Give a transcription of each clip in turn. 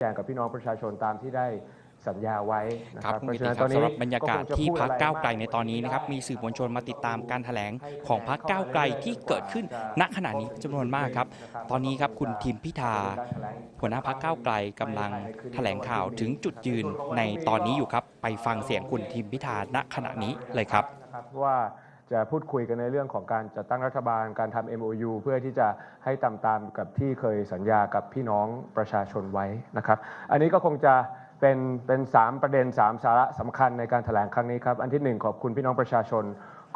แจ้งกับพี่น้องประชาชนตามที่ได้สัญญาไว้นะคครัรับบคุณเพกิราะฉะตินั้นคตรัอบนนี้สำหรับบรรยากาศคงจะที่พูดพักอะไรก้าวไกลมในตอนนี้นะครับมีสื่อมวลชนมาติดตามการแถลงของพักก้าวไกลที่เกิดขึ้นณขณะนี้จำนวนมากครับ ตอนนี้ครับคุณทิมพิธาหัวหน้าพักก้าวไกลกำลังแถลงข่าวถึงจุดยืนในตอนนี้อยู่ครับ ไปฟังเสียงคุณทิมพิธาณขณะนี้เลยครับ นะครับว่า จะพูดคุยกันในเรื่องของการจัดตั้งรัฐบาลการทำ MOU เพื่อที่จะให้ตามตามกับที่เคยสัญญากับพี่น้องประชาชนไว้นะครับ อันนี้ก็คงจะเป็นเป็นสามประเด็นสามสาระสำคัญในการแถลงครั้งนี้ครับ อันที่หนึ่งขอบคุณพี่น้องประชาชน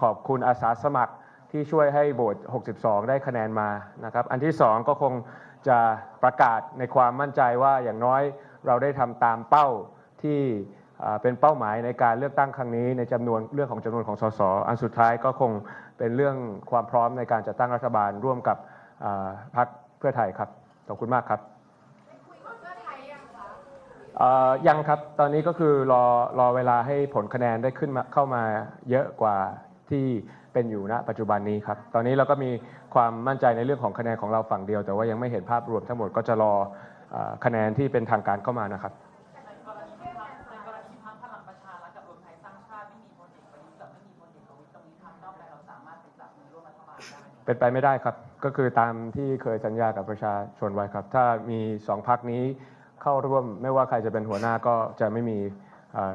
ขอบคุณอาสาสมัครที่ช่วยให้โหวต62 ได้คะแนนมานะครับ อันที่สองก็คงจะประกาศในความมั่นใจว่าอย่างน้อยเราได้ทำตามเป้าที่ เป็นเป้าหมายในการเลือกตั้งครั้งนี้ ในจำนวนเรื่องของจำนวนของสสอันสุดท้ายก็คงเป็นเรื่องความพร้อมในการจัดตั้งรัฐบาลร่วมกับพรรคเพื่อไทยครับขอบคุณมากครับยังครับตอนนี้ก็คือรอรอเวลาให้ผลคะแนนได้ขึ้นมาเข้ามาเยอะกว่าที่เป็นอยู่ณปัจจุบันนี้ครับ ตอนนี้เราก็มีความมั่นใจในเรื่องของคะแนนของเราฝั่งเดียว แต่ว่ายังไม่เห็นภาพรวมทั้งหมดก็จะรออ่าคะแนนที่เป็นทางการเข้ามานะครับ เป็นไปไม่ได้ครับ ก็คือตามที่เคยสัญญากับประชาชนไว้ครับ ถ้ามีสองพักนี้เข้าร่วมไม่ว่าใครจะเป็นหัวหน้าก็จะไม่มีเอ่อ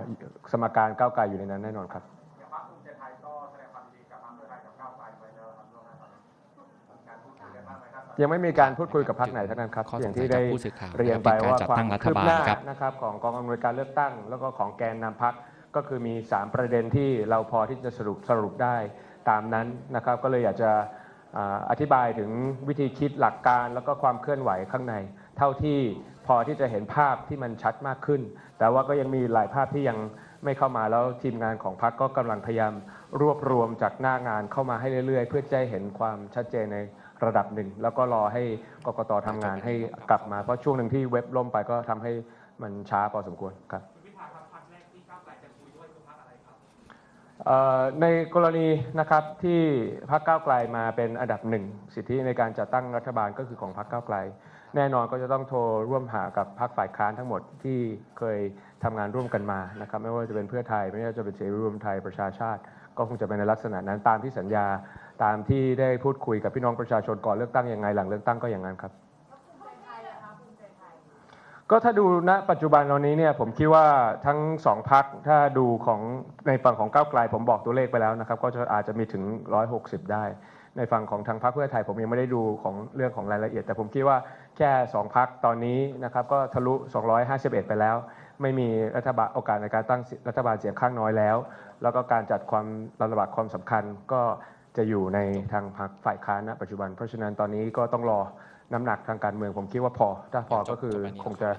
สมการก้าวไกลอยู่ในนั้นแน่นอนครับอย่างพรรคภูมิใจไทยก็แสดงความยินดีกับพรรคเพื่อไทยกับก้าวไกลไปแล้วครับร่วมกันครับการพูดคุยกันบ้างไหมครับยังไม่มีการพูดคุยกับพรรคไหนทั้งนั้นครับข้อสงสัยอย่างที่ได้จากผู้สื่อข่าวเรียนไปนะครับว่าเป็นการจัดควาตั้มงรัฐคืบบาลหน้าครับนะครับของกองอำนวยการเลือกตั้ง แล้วก็ของแกนนำพรรคก็คือมี 3 ประเด็นที่เราพอที่จะสรุปสรุปได้ตามนั้นนะครับ ก็เลยอยากจะ อธิบายถึงวิธีคิดหลักการแล้วก็ความเคลื่อนไหวข้างใน เท่าที่พอที่จะเห็นภาพที่มันชัดมากขึ้น แต่ว่าก็ยังมีหลายภาพที่ยังไม่เข้ามาแล้วทีมงานของพรรคก็กำลังพยายามรวบรวมจากหน้างานเข้ามาให้เรื่อยๆ เพื่อจะเห็นความชัดเจนในระดับหนึ่ง แล้วก็รอให้กกตทำงานให้กลับมาเพราะช่วงหนึ่งที่เว็บล่มไปก็ทำให้มันช้าพอสมควรครับ เอ่อ ในกรณีนะครับที่พรรคก้าวไกลมาเป็นอันดับหนึ่งสิทธิในการจัดตั้งรัฐบาลก็คือของพรรคก้าวไกล แน่นอนก็จะต้องโทรร่วมหากับพรรคฝ่ายค้านทั้งหมดที่เคยทำงานร่วมกันมานะครับไม่ว่าจะเป็นเพื่อไทยไม่ว่าจะเป็นเสรีรวมไทยประชาชาติ ก็คงจะเป็นในลักษณะนั้นตามที่สัญญาตามที่ได้พูดคุยกับพี่น้องประชาชนก่อนเลือกตั้งยังไงหลังเลือกตั้งก็อย่างนั้นครับ ก็ถ้าดูณปัจจุบันตอนนี้เนี่ยผมคิดว่าทั้งสองพักถ้าดูของในฝั่งของก้าวไกลผมบอกตัวเลขไปแล้วนะครับ ก็จะอาจจะมีถึง 160 ได้ ในฝั่งของทางพรรคเพื่อไทยผมยังไม่ได้ดูของเรื่องของรายละเอียด แต่ผมคิดว่าแค่สองพักตอนนี้นะครับก็ทะลุ 251 ไปแล้ว ไม่มีรัฐบาลโอกาสในการตั้งรัฐบาลเสียงข้างน้อยแล้ว แล้วก็การจัดความระดับความสำคัญก็จะอยู่ในทางพรรคฝ่ายค้านณปัจจุบัน เพราะฉะนั้นตอนนี้ก็ต้องรอ น้ำหนักทางการเมืองผมคิดว่าพอ ถ้าพอก็คือคงจะ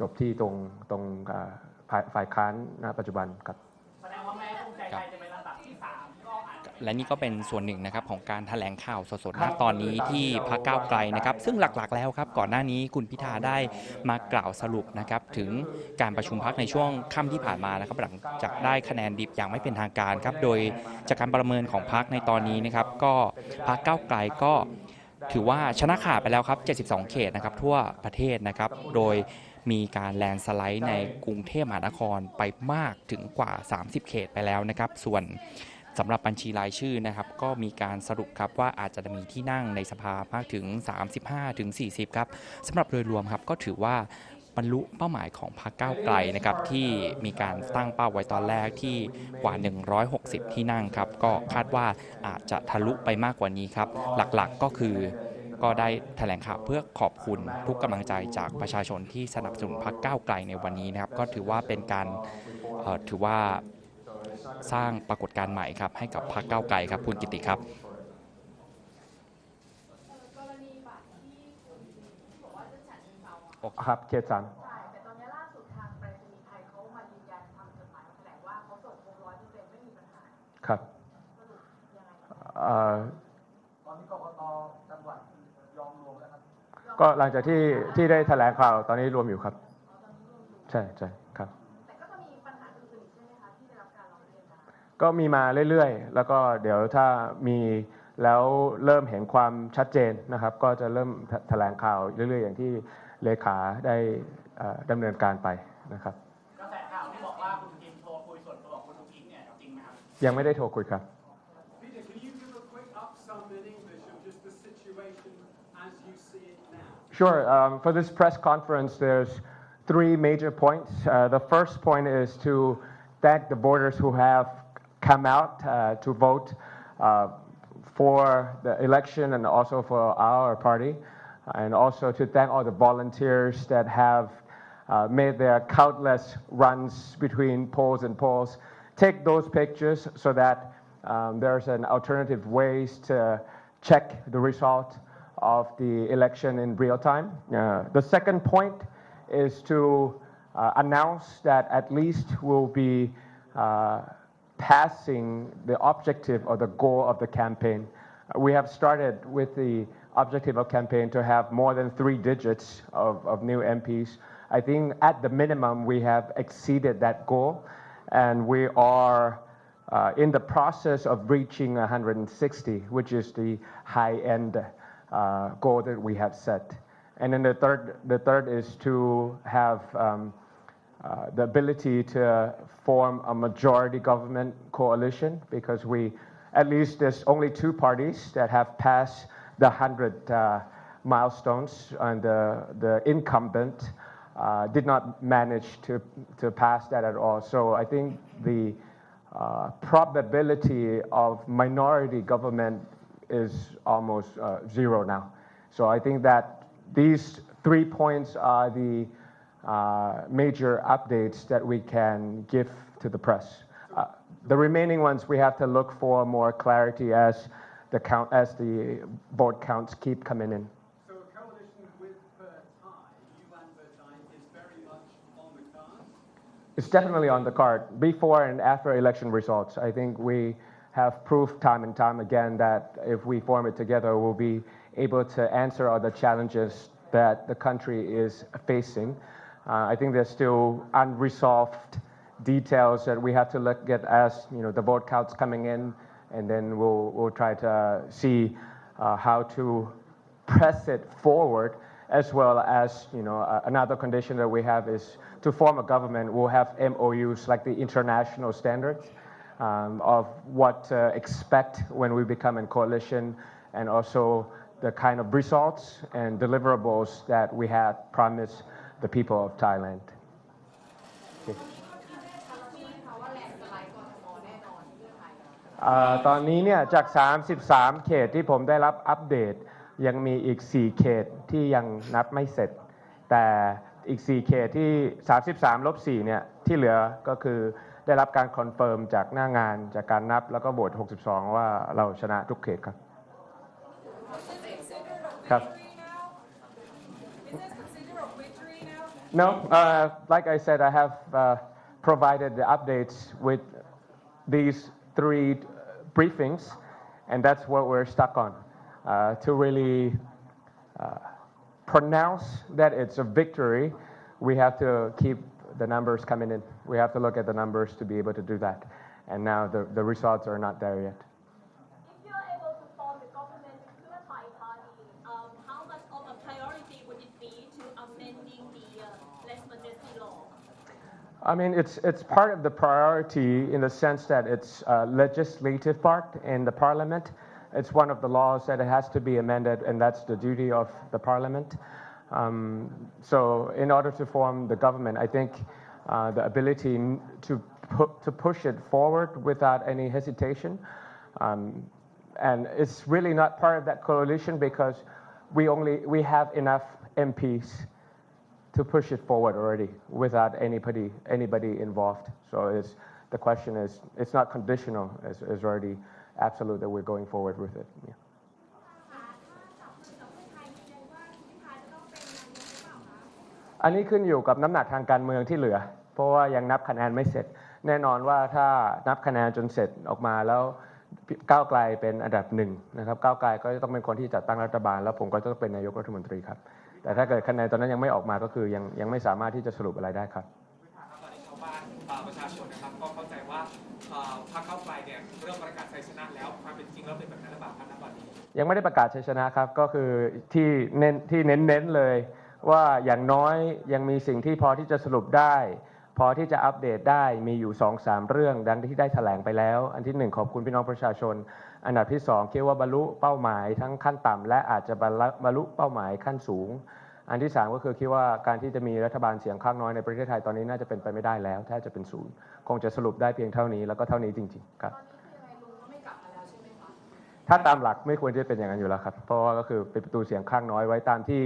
จบที่ตรงตรงอ่าฝ่ายฝ่ายค้านณปัจจุบันครับแสดงว่าแม้ภูมิใจไทยจะเป็นลำดับที่สามก็อาจจะและนี่ก็เป็นส่วนหนึ่งนะครับของการแถลงข่าวสดๆณตอนนี้ที่พักก้าวไกลนะครับ ซึ่งหลักๆแล้วครับก่อนหน้านี้คุณพิธาได้มากล่าวสรุปนะครับถึงการประชุมพักในช่วงค่ำที่ผ่านมานะครับหลังจากได้คะแนนดิบอย่างไม่เป็นทางการครับโดยจากการประเมินของพักในตอนนี้นะครับ ก็พักก้าวไกลก็ ถือว่าชนะขาดไปแล้วครับ 72 เขตนะครับทั่วประเทศนะครับ โดยมีการแลนสไลด์ในกรุงเทพมหานครไปมากถึงกว่า 30 เขตไปแล้วนะครับ ส่วนสำหรับบัญชีรายชื่อนะครับ ก็มีการสรุปครับว่าอาจจะมีที่นั่งในสภามากถึง 35ถึง40 ครับสำหรับโดยรวมครับก็ถือว่า บรรลุเป้าหมายของพรรคก้าวไกลนะครับที่มีการตั้งเป้าไว้ตอนแรกที่กว่า 160 ที่นั่งครับก็คาดว่าอาจจะทะลุไปมากกว่านี้ครับ หลักๆก็คือก็ได้แถลงข่าวเพื่อขอบคุณทุกกำลังใจจากประชาชนที่สนับสนุนพรรคก้าวไกลในวันนี้นะครับ ก็ถือว่าเป็นการถือว่าสร้างปรากฏการณ์ใหม่ครับให้กับพรรคก้าวไกลครับคุณกิติครับ กรณีบัตรที่คุณที่บอกว่าจะฉันเซาอะ ครับเขตสามใช่แต่ตอนนี้ล่าสุดทางไปรษณีย์ไทยเขามายืนยันทำจดหมายมาแถลงว่าเขาส่งครบร้อยเปอร์เซ็นต์ไม่มีปัญหาครับสรุปยังไงคะเอ่อตอนนี้กกตจังหวัดยอมรวมแล้วครับก็หลังจากที่ที่ได้แถลงข่าวตอนนี้รวมอยู่ครับอ๋อตอนนี้รวมอยู่ใช่ใช่ครับ แต่ก็จะมีปัญหาอื่นๆใช่ไหมคะที่ได้รับการร้องเรียนมาก็มีมาเรื่อยๆ แล้วก็เดี๋ยวถ้ามีแล้วเริ่มเห็นความชัดเจนนะครับ ก็จะเริ่มแถแถลงข่าวเรื่อยๆ อย่างที่ เลขาได้ เอ่อดำเนินการไปนะครับ กระแสข่าวที่บอกว่าคุณทิมโทรคุยส่วนตัวกับคุณลุงอิงเนี่ยจริงไหมครับ ยังไม่ได้โทรคุยครับ Peter, can you give a quick up sum in English of just the situation as you see it now? Sure. Um, for this press conference, there's three major points. Uh, the first point is to thank the voters who have come out uh, to vote uh, for the election and also for our party, and also to thank all the volunteers that have uh, made their countless runs between polls and polls. Take those pictures so that um, there's an alternative ways to check the result of the election in real time. Uh, the second point is to uh, announce that at least we'll be uh, passing the objective or the goal of the campaign. We have started with the objective of campaign to have more than three digits of, of new MPs. I think at the minimum we have exceeded that goal, and we are uh, in the process of reaching 160, which is the high-end uh, goal that we have set. And then the third, the third is to have um, uh, the ability to form a majority government coalition because we, at least there's only two parties that have passed the 100 uh, milestones, and the, the incumbent uh, did not manage to, to pass that at all. So I think the uh, probability of minority government is almost uh, zero now. So I think that these three points are the uh, major updates that we can give to the press. Uh, the remaining ones we have to look for more clarity as the count as the board counts keep coming in. So a coalition with Bertai, you Bertai, is very much on the cards. It's definitely on the card before and after election results. I think we have proved time and time again that if we form it together, we'll be able to answer all the challenges that the country is facing. Uh, I think there's still unresolved details that we have to look at as you know the vote counts coming in, and then we'll we'll try to see uh, how to press it forward as well as you know uh, another condition that we have is to form a government we'll have MOUs like the international standards um, of what to expect when we become in coalition and also the kind of results and deliverables that we had promised the people of Thailand. เอ่อตอนนี้เนี่ยจาก 33 เขตที่ผมได้รับอัปเดต ยังมีอีก 4 เขตที่ยังนับไม่เสร็จ แต่อีก 4 เขตที่ 33ลบ4เนี่ยที่เหลือก็คือได้รับการคอนเฟิร์มจากหน้างานจากการนับแล้วก็โหวต62 ว่าเราชนะทุกเขตครับ ครับ No, uh, like I said, I have uh, provided the updates with these three briefings, and that's what we're stuck on. Uh, to really uh, pronounce that it's a victory, we have to keep the numbers coming in. We have to look at the numbers to be able to do that. And now the, the results are not there yet. If you are able to form the government with Pheu Thai party, um, how much of a priority would it be to amending the uh, less majesty law? I mean, it's, it's part of the priority in the sense that it's a legislative part in the parliament. It's one of the laws that it has to be amended, and that's the duty of the parliament. Um, so, in order to form the government, I think uh, the ability to, pu- to push it forward without any hesitation. Um, and it's really not part of that coalition because we only we have enough MPs to push it forward already without anybody anybody involved. So it's the question is it's not conditional. It's, it's already absolute that we're going forward with it. Yeah. อันนี้ขึ้นอยู่กับน้ำหนักทางการเมืองที่เหลือ เพราะว่ายังนับคะแนนไม่เสร็จ แน่นอนว่าถ้านับคะแนนจนเสร็จออกมาแล้วก้าวไกลเป็นอันดับหนึ่งนะครับก้าวไกลก็จะต้องเป็นคนที่จัดตั้งรัฐบาล แล้วผมก็จะต้องเป็นนายกรัฐมนตรีครับ แต่ถ้าเกิดคะแนนตอนนั้นยังไม่ออกมาก็คือยังยังไม่สามารถที่จะสรุปอะไรได้ครับตอนนี้ชาวบ้านเอ่อประชาชนนะครับก็เข้าใจว่าเอ่อพรรคเก้าวไกลเนี่ยเริ่มประกาศชัยชนะแล้วความเป็นจริงแล้วเป็นแบบนั้นหรือเปล่าครับณตอนนี้ยังไม่ได้ประกาศชัยชนะครับก็คือที่เน้นที่เน้นๆเลยว่าอย่างน้อยยังมีสิ่งที่พอที่จะสรุปได้ พอที่จะอัปเดตได้มีอยู่2 3เรื่องดังที่ได้แถลงไปแล้ว อันที่หนึ่งขอบคุณพี่น้องประชาชน อันดับที่ 2 คิดว่าบรรลุเป้าหมายทั้งขั้นต่ำและอาจจะบรรลุบรรลุเป้าหมายขั้นสูง อันที่ 3 ก็คือคิดว่าการที่จะมีรัฐบาลเสียงข้างน้อยในประเทศไทยตอนนี้น่าจะเป็นไปไม่ได้แล้วถ้าจะเป็นศูนย์คงจะสรุปได้เพียงเท่านี้แล้วก็เท่านี้จริงๆครับตอนนี้คือยังไงลุงก็ไม่กลับมาแล้วใช่ไหมคะถ้าตามหลักไม่ควรจะเป็นอย่างนั้นอยู่แล้วครับ เพราะว่าก็คือเป็นประตูเสียงข้างน้อยไว้ตามที่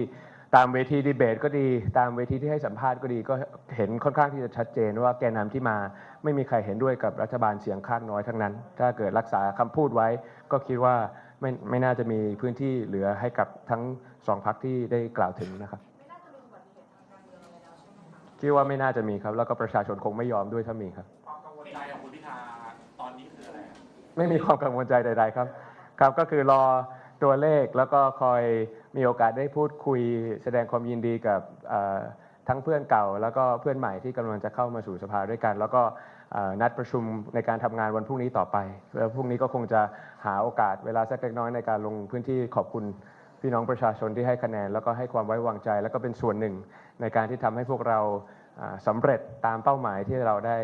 ตามเวทีดีเบตก็ดี ตามเวทีที่ให้สัมภาษณ์ก็ดีก็เห็นค่อนข้างที่จะชัดเจนว่าแกนนำที่มาไม่มีใครเห็นด้วยกับรัฐบาลเสียงข้างน้อยทั้งนั้น ถ้าเกิดรักษาคำพูดไว้ ก็คิดว่าไม่ไม่น่าจะมีพื้นที่เหลือให้กับทั้งสองพรรคที่ได้กล่าวถึงนะครับไม่น่าจะมีอุบัติเหตุทางการเมืองอะไรแล้วใช่ไหมคะคิดว่าไม่น่าจะมีครับ แล้วก็ประชาชนคงไม่ยอมด้วยถ้ามีครับความกังวลใจของคุณพิธาตอนนี้คืออะไรครับไม่มีความกังวลใจใด ๆ ครับ ครับก็คือรอตัวเลขแล้วก็คอย มีโอกาสได้พูดคุยแสดงความยินดีกับทั้งเพื่อนเก่า แล้วก็เพื่อนใหม่ที่กำลังจะเข้ามาสู่สภาด้วยกัน แล้วก็นัดประชุมในการทำงานวันพรุ่งนี้ต่อไป แล้วพรุ่งนี้ก็คงจะหาโอกาสเวลาสักเล็กน้อยในการลงพื้นที่ขอบคุณพี่น้องประชาชนที่ให้คะแนน แล้วก็ให้ความไว้วางใจ แล้วก็เป็นส่วนหนึ่งในการที่ทำให้พวกเราอ่าสำเร็จตามเป้าหมายที่เราได้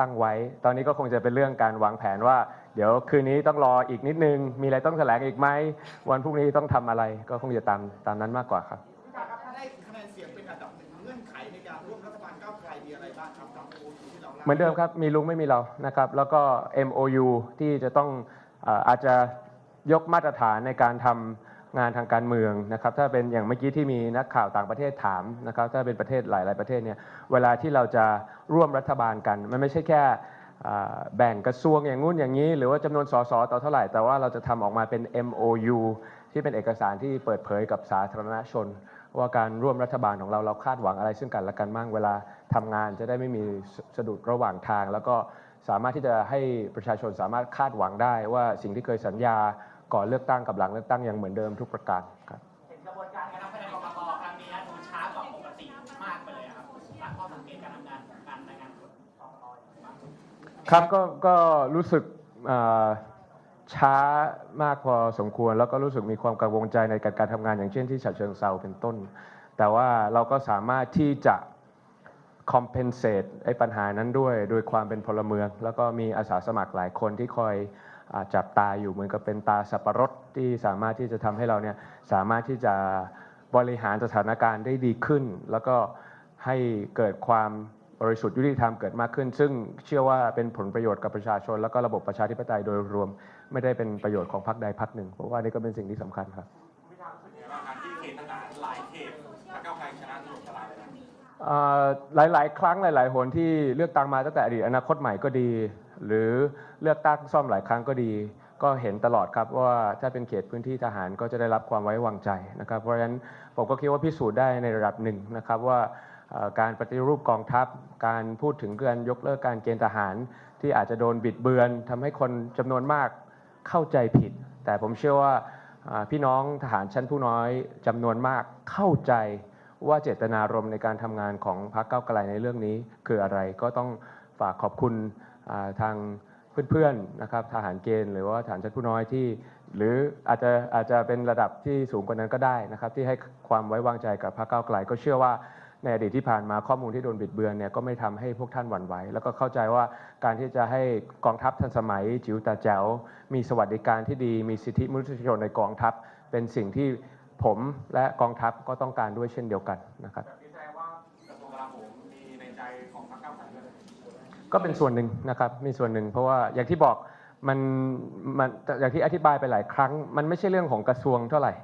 ตั้งไว้ ตอนนี้ก็คงจะเป็นเรื่องการวางแผนว่า เดี๋ยวคืนนี้ต้องรออีกนิดนึง มีอะไรต้องแถลงอีกไหม วันพรุ่งนี้ต้องทำอะไร ก็คงจะตามตามนั้นมากกว่าครับพิธาครับถ้าได้คะแนนเสียงเป็นอันดับหนึ่งเงื่อนไขในการร่วมรัฐบาลก้าวไกลมีอะไรบ้างครับตามโอที่เราล่าเหมือนเดิมครับ มีลุงไม่มีเรานะครับ แล้วก็ MOU ที่จะต้องเอ่ออาจจะยกมาตรฐานในการทำงานทางการเมืองนะครับ ถ้าเป็นอย่างเมื่อกี้ที่มีนักข่าวต่างประเทศถามนะครับ ถ้าเป็นประเทศหลาย ๆ ประเทศเนี่ย เวลาที่เราจะร่วมรัฐบาลกัน มันไม่ใช่แค่อ่า แบ่งกระทรวงอย่างงู้นอย่างนี้ หรือว่าจำนวนสสต่อเท่าไหร่ แต่ว่าเราจะทำออกมาเป็น MOU ที่เป็นเอกสารที่เปิดเผยกับสาธารณชน ว่าการร่วมรัฐบาลของเราเราคาดหวังอะไรซึ่งกันและกันบ้างเวลาทำงานจะได้ไม่มีสสะดุดระหว่างทาง แล้วก็สามารถที่จะให้ประชาชนสามารถคาดหวังได้ว่าสิ่งที่เคยสัญญาก่อนเลือกตั้งกับหลังเลือกตั้งยังเหมือนเดิมทุกประการ ครับก็ก็รู้สึกช้ามากพอสมควร แล้วก็รู้สึกมีความกังวลใจในการการทำงาน อย่างเช่นที่ฉะเชิงเซาเป็นต้น แต่ว่าเราก็สามารถที่จะ compensate ไอ้ปัญหานั้นด้วยโดยความเป็นพลเมือง แล้วก็มีอาสาสมัครหลายคนที่คอยอจับตาอยู่เหมือนกับเป็นตาสับปะรดที่สามารถที่จะทำให้เราเนี่ยสามารถที่จะบริหารสถานการณ์ได้ดีขึ้น แล้วก็ให้เกิดความ บริสุทธิ์ยุติธรรมเกิดมากขึ้น ซึ่งเชื่อว่าเป็นผลประโยชน์กับประชาชน แล้วก็ระบบประชาธิปไตยโดยรวม ไม่ได้เป็นประโยชน์ของพรรคใดพรรคหนึ่งเพราะว่านี่ก็เป็นสิ่งที่สำคัญครับคุณพิธารู้สึกยังไงบ้าครับที่เขตต่างๆหลายเขตพรรคก้าไกลชนะถล่มทลายเลยนะเอ่อหลายครั้งหลายหนที่เลือกตั้งมาตั้งแต่อดีตอนาคตใหม่ก็ดี หรือเลือกตั้งซ่อมหลายครั้งก็ดี ก็เห็นตลอดครับว่าถ้าเป็นเขตพื้นที่ทหารก็จะได้รับความไว้วางใจนะครับ เพราะฉะนั้นผมก็คิดว่าพิสูจน์ได้ในระดับหนึ่งนะครับว่า การปฏิรูปกองทัพ การพูดถึงการยกเลิกการเกณฑ์ทหาร ที่อาจจะโดนบิดเบือนทำให้คนจำนวนมากเข้าใจผิด แต่ผมเชื่อว่าพี่น้องทหารชั้นผู้น้อยจำนวนมากเข้าใจว่าเจตนารมณ์ในการทำงานของพรรคเก้าไกลในเรื่องนี้ คืออะไรก็ต้องฝากขอบคุณทางเพื่อนๆนะครับทหารเกณฑ์หรือว่าทหารชั้นผู้น้อยที่ หรืออาจจะอาจจะเป็นระดับที่สูงกว่านั้นก็ได้นะครับ ที่ให้ความไว้วางใจกับพรรคเก้าไกล ก็เชื่อว่า ในอดีตที่ผ่านมาข้อมูลที่โดนบิดเบือนเนี่ยก็ไม่ทำให้พวกท่านหวั่นไหวแล้วก็เข้าใจว่าการที่จะให้กองทัพทันสมัย จิ๋วตาแจ๋วมีสวัสดิการที่ดี มีสิทธิมนุษยชนในกองทัพ เป็นสิ่งที่ผมและกองทัพก็ต้องการด้วยเช่นเดียวกันนะครับแบบนี้แสดงว่ากระทรวงกลาโหมมีในใจของพรรคก้าวไกลด้วยก็เป็นส่วนหนึ่งนะครับมีส่วนหนึ่ง เพราะว่าอย่างที่บอกมันมันอย่างที่อธิบายไปหลายครั้ง มันไม่ใช่เรื่องของกระทรวงเท่าไหร่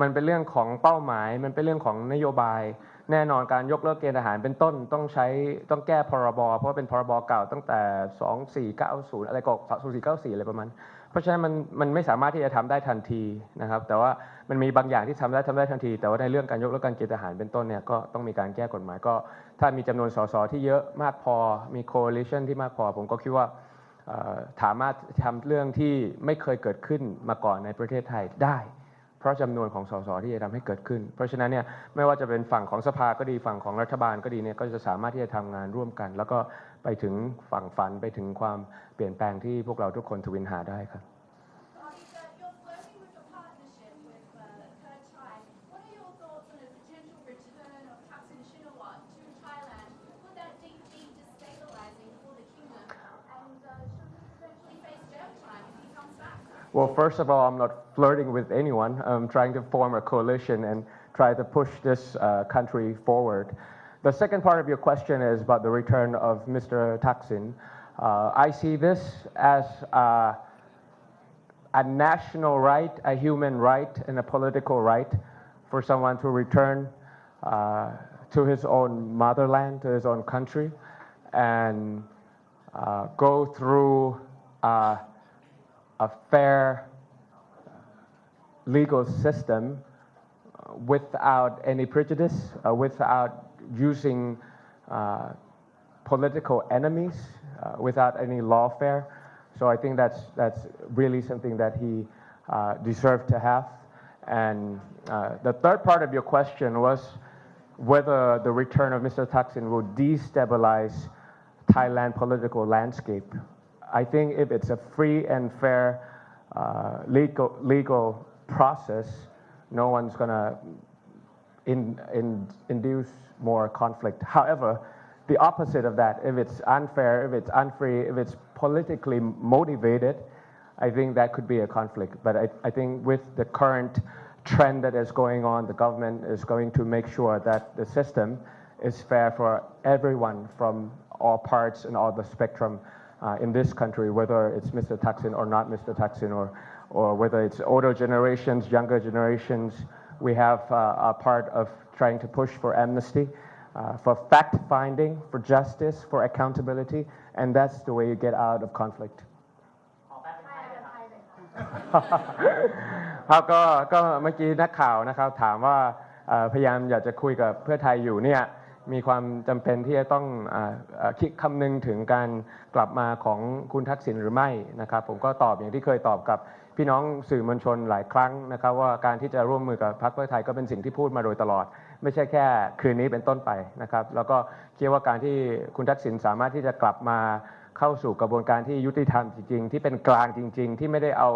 มันเป็นเรื่องของเป้าหมาย มันเป็นเรื่องของนโยบาย แน่นอนการยกเลิกเกณฑ์ทหารเป็นต้นต้องใช้ต้องแก้พรบเพราะว่าเป็นพรบเก่าตั้งแต่ 2490 อะไรก็2494 อะไรประมาณ เพราะฉะนั้นมันมันไม่สามารถที่จะทำได้ทันทีนะครับ แต่ว่ามันมีบางอย่างที่ทำได้ทำได้ทันที แต่ว่าในเรื่องการยกเลิกการเกณฑ์ทหารเป็นต้นเนี่ยก็ต้องมีการแก้กฎหมายก็ ถ้ามีจำนวนสสที่เยอะมากพอมี coalition ที่มากพอ ผมก็คิดว่าสามารถทำเรื่องที่ไม่เคยเกิดขึ้นมาก่อนในประเทศไทยได้ เพราะจำนวนของสสที่จะทำให้เกิดขึ้น เพราะฉะนั้นเนี่ยไม่ว่าจะเป็นฝั่งของสภาก็ดีฝั่งของรัฐบาลก็ดีเนี่ยก็จะสามารถที่จะทำงานร่วมกัน แล้วก็ไปถึงฝั่งฝันไปถึงความเปลี่ยนแปลงที่พวกเราทุกคนทวินหาได้ครับ Well, first of all, I'm not flirting with anyone. I'm trying to form a coalition and try to push this uh, country forward. The second part of your question is about the return of Mr. Thaksin. Uh, I see this as uh, a national right, a human right, and a political right for someone to return uh, to his own motherland, to his own country, and uh, go through uh, a fair legal system uh, without any prejudice, uh, without using uh, political enemies, uh, without any lawfare. So I think that's that's really something that he uh, deserved to have. And uh, the third part of your question was whether the return of Mr. Thaksin will destabilize Thailand political landscape. I think if it's a free and fair uh, legal legal process, no one's gonna in, in, induce more conflict. However, the opposite of that, if it's unfair, if it's unfree, if it's politically motivated, I think that could be a conflict. But I, I think with the current trend that is going on, the government is going to make sure that the system is fair for everyone from all parts and all the spectrum in this country, whether it's Mr. Thaksin or not Mr. Thaksin, or, or whether it's older generations, younger generations. We have uh, a part of trying to push for amnesty, uh, for fact finding, for justice, for accountability, and that's the way you get out of conflict. ขอแป๊บนึง ไทย นะ เป็น ครับ ไทยเลยค่ะ ครับก็ก็เมื่อกี้นักข่าวนะครับถามว่าเอ่อพยายามอยากจะคุยกับเพื่อไทยอยู่เนี่ย มีความจำเป็นที่จะต้องอคิดคำนึงถึงการกลับมาของคุณทักษิณหรือไม่นะครับ ผมก็ตอบอย่างที่เคยตอบกับพี่น้องสื่อมวลชนหลายครั้งนะครับ ว่าการที่จะร่วมมือกับพรรคเพื่อไทยก็เป็นสิ่งที่พูดมาโดยตลอด ไม่ใช่แค่คืนนี้เป็นต้นไปนะครับ แล้วก็คิดว่าการที่คุณทักษิณสามารถที่จะกลับมาเข้าสู่กระบวนการที่ยุติธรรมจริงๆ ที่เป็นกลางจริง ๆ ที่ไม่ได้เอา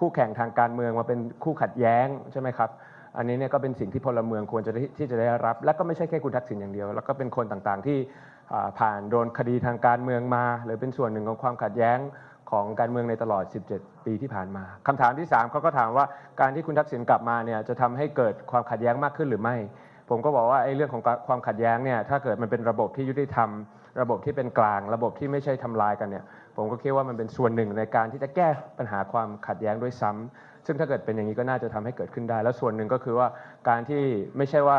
คู่แข่งทางการเมืองมาเป็นคู่ขัดแย้งใช่ไหมครับ อันนี้เนี่ยก็เป็นสิ่งที่พลเมืองควรจะได้ที่จะได้รับ และก็ไม่ใช่แค่คุณทักษิณอย่างเดียว แล้วก็เป็นคนต่างๆที่ผ่านโดนคดีทางการเมืองมา หรือเป็นส่วนหนึ่งของความขัดแย้งของการเมืองในตลอด 17 ปีที่ผ่านมาคำถามที่ 3เขาก็ถามว่าการที่คุณทักษิณกลับมาเนี่ยจะทำให้เกิดความขัดแย้งมากขึ้นหรือไม่ ผมก็บอกว่าไอ้เรื่องของความขัดแย้งเนี่ยถ้าเกิดมันเป็นระบบที่ยุติธรรม ระบบที่เป็นกลาง ระบบที่ไม่ใช่ทำลายกันเนี่ยผมก็คิดว่ามันเป็นส่วนหนึ่งในการที่จะแก้ปัญหาความขัดแย้งด้วยซ้ำซึ่งถ้าเกิดเป็นอย่างนี้ก็น่าจะทำให้เกิดขึ้นได้ แล้วส่วนหนึ่งก็คือว่าการที่ไม่ใช่ว่า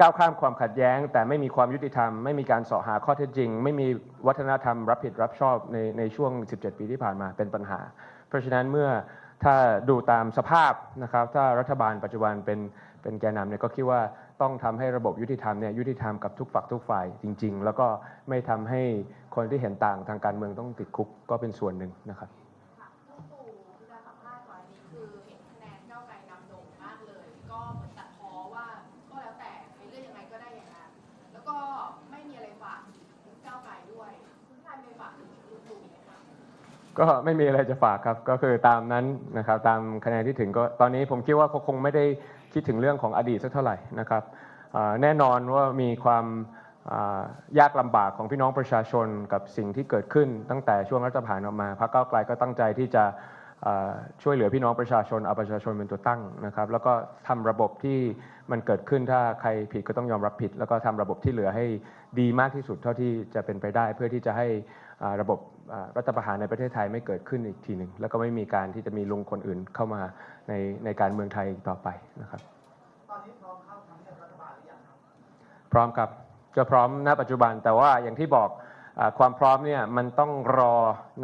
ก้าวข้ามความขัดแย้ง แต่ไม่มีความยุติธรรม ไม่มีการเสาะหาข้อเท็จจริง ไม่มีวัฒนธรรมรับผิดรับชอบในในช่วง 17 ปีที่ผ่านมาเป็นปัญหา เพราะฉะนั้นเมื่อถ้าดูตามสภาพนะครับถ้ารัฐบาลปัจจุบันเป็นเป็นแกนนำเนี่ยก็คิดว่า ต้องทำให้ระบบยุติธรรมเนี่ยยุติธรรมกับทุกฝักทุกฝ่ายจริง ๆ แล้วก็ไม่ทำให้คนที่เห็นต่างทางการเมืองต้องติดคุกก็เป็นส่วนหนึ่งนะครับ ก็ไม่มีอะไรจะฝากครับก็คือตามนั้นนะครับตามคะแนนที่ถึงก็ตอนนี้ผมคิดว่าเขาคงไม่ได้คิดถึงเรื่องของอดีตสักเท่าไหร่นะครับแน่นอนว่ามีความยากลำบากของพี่น้องประชาชนกับสิ่งที่เกิดขึ้นตั้งแต่ช่วงรัฐประหารออกมาพรรคก้าวไกลก็ตั้งใจที่จะช่วยเหลือพี่น้องประชาชนเอาประชาชนเป็นตัวตั้งนะครับแล้วก็ทำระบบที่มันเกิดขึ้นถ้าใครผิดก็ต้องยอมรับผิด แล้วก็ทำระบบที่เหลือให้ดีมากที่สุดเท่าที่จะเป็นไปได้ เพื่อที่จะให้ ระบบอ่ารัฐประหารในประเทศไทยไม่เกิดขึ้นอีกทีหนึ่งแล้วก็ไม่มีการที่จะมีลุงคนอื่นเข้ามาในในการเมืองไทยอีกต่อไปนะครับตอนนี้พร้อมเข้าทำเนียบรัฐบาลหรือยังครับพร้อมครับจะพร้อมณปัจจุบันแต่ว่าอย่างที่บอกอาความพร้อมเนี่ยมันต้องรอ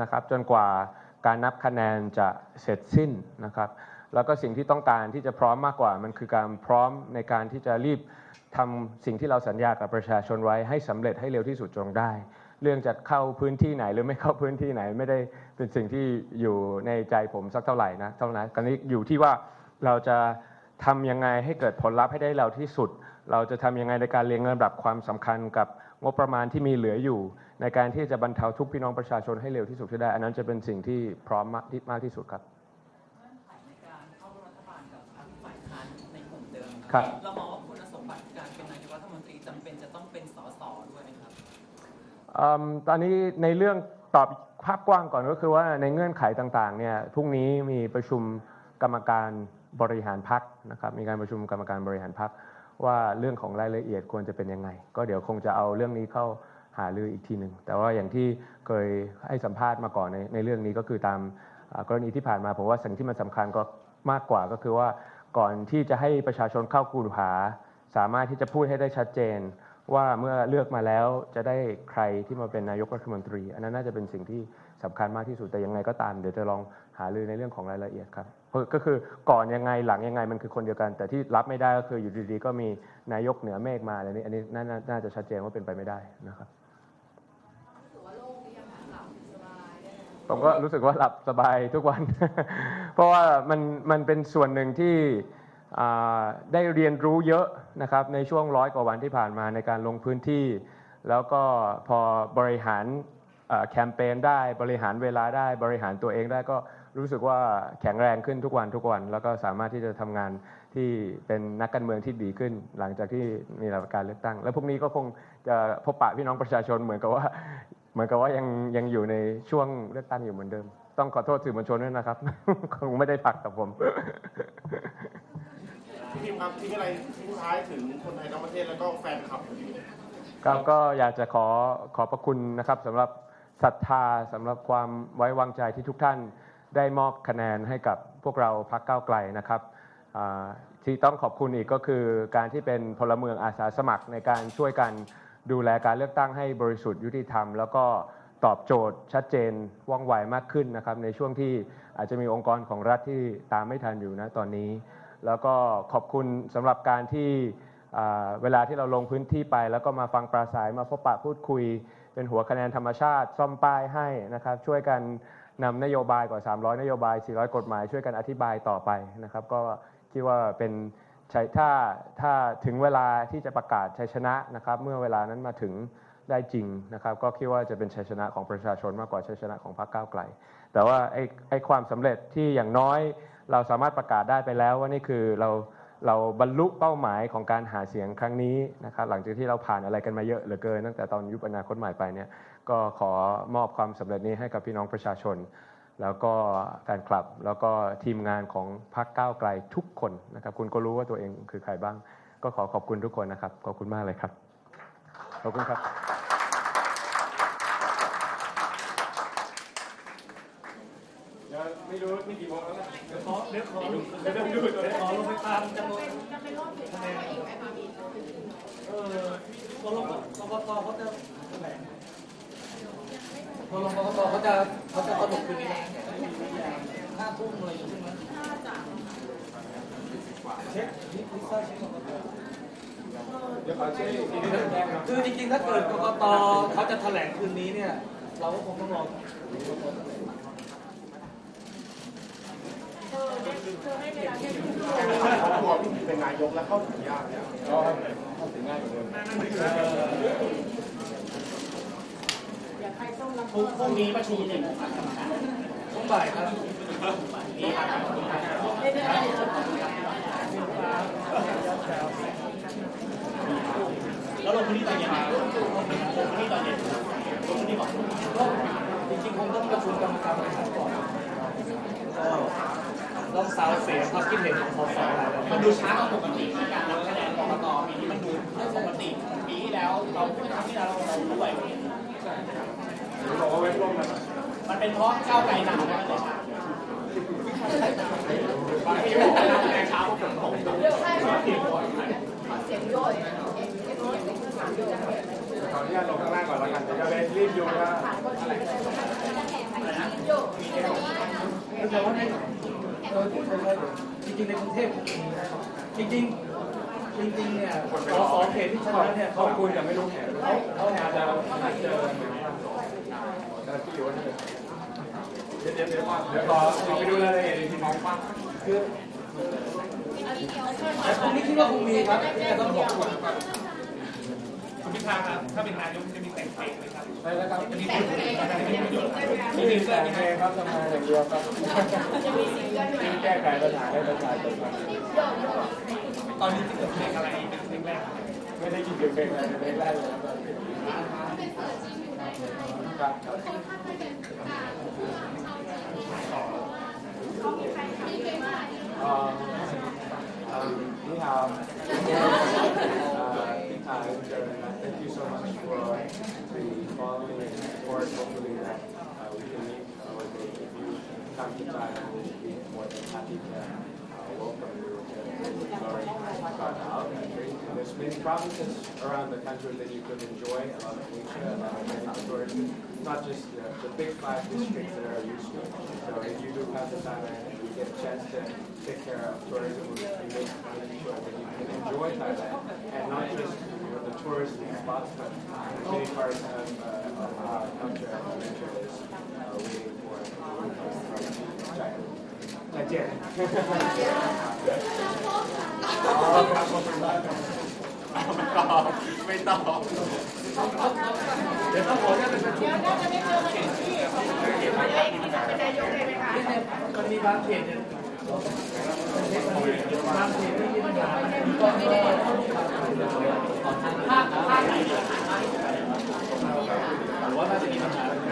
นะครับจนกว่าการนับคะแนนจะเสร็จสิ้นนะครับ แล้วก็สิ่งที่ต้องการที่จะพร้อมมากกว่า มันคือการพร้อมในการที่จะรีบทำสิ่งที่เราสัญญากับประชาชนไว้ให้สำเร็จให้เร็วที่สุดจงได้ เรื่องจะเข้าพื้นที่ไหนหรือไม่เข้าพื้นที่ไหน ไม่ได้เป็นสิ่งที่อยู่ในใจผมสักเท่าไหร่นะเท่านั้นกันนี้อยู่ที่ว่าเราจะทำยังไงให้เกิดผลลัพธ์ให้ได้เร็วที่สุด เราจะทำยังไงในการเรียงลำดับความสำคัญกับงบประมาณที่มีเหลืออยู่ ในการที่จะบรรเทาทุกข์พี่น้องประชาชนให้เร็วที่สุดที่ได้ อันนั้นจะเป็นสิ่งที่พร้อมมากที่มากที่สุดครับเงื่อนไขในการเข้าร่วมรัฐบาลกับพรรคฝ่ายค้านในกลุ่มเดิมครับ เรามองว่าคุณสมบัติการเป็นนายกรัฐมนตรีจำเป็นจะต้ อืมตอนนี้ในเรื่องตอบภาพกว้างก่อนก็คือว่าในเงื่อนไขต่างๆเนี่ยพรุ่งนี้มีประชุมกรรมการบริหารพักนะครับมีการประชุมกรรมการบริหารพักว่าเรื่องของรายละเอียดควรจะเป็นยังไง ก็เดี๋ยวคงจะเอาเรื่องนี้เข้าหารืออีกทีหนึ่งแต่ว่าอย่างที่เคยให้สัมภาษณ์มาก่อนในในเรื่องนี้ก็คือตามกรณีที่ผ่านมาผมว่าสิ่งที่มันสำคัญก็มากกว่าก็คือว่าก่อนที่จะให้ประชาชนเข้ากูหา สามารถที่จะพูดให้ได้ชัดเจน ว่าเมื่อเลือกมาแล้วจะได้ใครที่มาเป็นนายกรัฐมนตรี อันนั้นน่าจะเป็นสิ่งที่สำคัญมากที่สุดแต่ยังไงก็ตามเดี๋ยวจะลองหารือในเรื่องของรายละเอียดครับเพราะก็คือก่อนยังไงหลังยังไงมันคือคนเดียวกัน แต่ที่รับไม่ได้ก็คืออยู่ดีๆก็มีนายกเหนือเมฆมาอะไรนี้อันนี้น่าน่าน่าจะชัดเจนว่าเป็นไปไม่ได้นะครับถือว่าโล่งหรือยังคะหลับสบายได้ไหมผมก็รู้สึกว่าหลับสบายทุกวัน เพราะว่ามันมันเป็นส่วนหนึ่งที่อ่าได้เรียนรู้เยอะ นะครับในช่วงร้อยกว่าวันที่ผ่านมาในการลงพื้นที่ แล้วก็พอบริหารแคมเปญได้บริหารเวลาได้บริหารตัวเองได้ก็รู้สึกว่าแข็งแรงขึ้นทุกวันทุกวัน แล้วก็สามารถที่จะทำงานที่เป็นนักการเมืองที่ดีขึ้น หลังจากที่มีหลักการเลือกตั้ง แล้วพรุ่งนี้ก็คงจะพบปะพี่น้องประชาชนเหมือนกับว่าเหมือนกับว่ายังยังอยู่ในช่วงเลือกตั้งอยู่เหมือนเดิม ต้องขอโทษสื่อมวลชนด้วยนะครับ คงไม่ได้พักกับผม ครับทิ้งอะไรทิ้งท้ายถึงคนไทยทั้งประเทศแล้วก็แฟนคลับครับก็อยากจะขอขอบพระคุณนะครับสำหรับศรัทธาสำหรับความไว้วางใจที่ทุกท่านได้มอบคะแนนให้กับพวกเราพักก้าวไกลนะครับอ่าที่ต้องขอบคุณอีกก็คือการที่เป็นพลเมืองอาสาสมัครในการช่วยกันดูแลการเลือกตั้งให้บริสุทธิ์ยุติธรรม แล้วก็ตอบโจทย์ชัดเจนว่องไวมากขึ้นนะครับในช่วงที่อาจจะมีองค์กรของรัฐที่ตามไม่ทันอยู่นะตอนนี้ แล้วก็ขอบคุณสำหรับการที่เวลาที่เราลงพื้นที่ไป แล้วก็มาฟังปราศัยมาพบปะพูดคุย เป็นหัวคะแนนธรรมชาติ ซ่อมป้ายให้นะครับ ช่วยกันนำนโยบายกว่า 300 นโยบาย 400 กฎหมายช่วยกันอธิบายต่อไปนะครับ ก็คิดว่าเป็นชัยถ้าถ้าถึงเวลาที่จะประกาศชัยชนะนะครับ เมื่อเวลานั้นมาถึงได้จริงนะครับ ก็คิดว่าจะเป็นชัยชนะของประชาชนมากกว่าชัยชนะของพรรคก้าวไกล แต่ว่าไอ้ไอ้ความสำเร็จที่อย่างน้อย เราสามารถประกาศได้ไปแล้วว่านี่คือเราเราบรรลุเป้าหมายของการหาเสียงครั้งนี้นะครับหลังจากที่เราผ่านอะไรกันมาเยอะเหลือเกิน ตั้งแต่ตอนยุบอนาคตใหม่ไปเนี่ยก็ขอมอบความสำเร็จนี้ให้กับพี่น้องประชาชน แล้วก็แฟนคลับแล้วก็ทีมงานของพรรคก้าวไกลทุกคนนะครับคุณก็รู้ว่าตัวเองคือใครบ้าง ก็ขอขอบคุณทุกคนนะครับขอบคุณมากเลยครับขอบคุณครับ ไม่รู้ไม่กี่โมงแล้วนะเดี๋ยวขอเดี๋ยวขอเดี๋ยวดูเดี๋ยวขอลงไปตามจำนวนคะแนนเออพอลงกกตเขาจะพอลงกกตเขาจะเขาจะสรุปคืนนี้ห้าทุ่มอะไรอย่างเงี้ยใช่ไหมเช็คลิซ่าเช็คกกตเดี๋ยวขอเช็คอีกทีนึงคือจริงๆ ถ้าเกิดกรกตเขาจะแถลงคืนนี้เนี่ย เราก็คงต้องรอ ตัวพี่พิมพ์เป็นนายกแล้วเข้าถึงยากเนี่ยก็เข้าถึงง่ายกว่าเดิมพรุ่งนี้ประชุมอีกช่วงบ่ายครับนี่ครับแล้วลงพื้นที่ตอนเย็นลงพื้นที่ตอนเย็นลงพื้นที่ก่อนก็จริงๆคงต้องประชุมกรรมการบริหารก่อนก็ ต้องซาวเสียงความคิดเห็นของสสมันดูช้ากว่าปกติในการนับคะแนนกรกตปีนี้มันดูปกติปีที่แล้วเราครั้งที่เราเราด้วยบอกว่าเว้นร่มกันมันเป็นเพราะก้าวไกลนำนะเลยช้าบางทีผมคะแนนช้าพราะผมตกเสียงย่อยขออนุญาตลงข้างล่างก่อนแล้วกันเดี๋ยวจะไปรีบดูว่าแต่ว่าในเออจริงๆในกรุงเทพจริงๆจริงๆเนี่ยสสเขตที่ชนะเนี่ยเขาคุยกับไม่รู้แขกเขาเขาอาจจะเจอแต่ที่อยู่นี่เดี๋ยวเดี๋ยวเดี๋ยวเดี๋ยวรอไปดูรายละเอียดอีกทีน้องฟังคือแต่ตรงนี้คิดว่าคงมีครับแต่ต้องบอกก่อน พิธาครับถ้าเป็นนายกจะมีแต่งเพลงไหมครับไปแล้วครับจะมีเพลงไหมครับมีถึงแต่งเพลงครับทำงานอย่างเดียวครับแก้ไขปัญหาให้ประชาชนครับตอนนี้จะเกิดเพลงอะไรเป็นเพลงแรกไม่ได้ยินเสียงเพลงอะไรในเพลงแรกเลยครับเป็นเสือจริงอยู่ในไทยครับเขาถ้าไม่เป็นการเพื่อชาวจีนเองเพราะว่าเขามีแฟนคลับ Uh, thank you so much for uh, the following and support. Hopefully that uh, we can meet uh, with a few come to time. We'll be more than happy to uh, welcome you to the glory about our country. There's many provinces around the country that you could enjoy, a lot of nature, a lot of tourism. Not just uh, the big five districts that are used to. So if you do have the time and you get a chance to take care of tourism, we make sure that you can enjoy Thailand and not just you know, the tourist spots, but many parts of, uh, of our culture and adventure is uh, waiting for from China. 再见。ไม่ตอบเดี๋ยวต้องขออนุญาตประชุมมันมีบางเขตเนี่ยบางเขตที่มีปัญหาก็ไม่ได้ภาคภาคไหนหรือ ว่าน่าจะมีปัญหา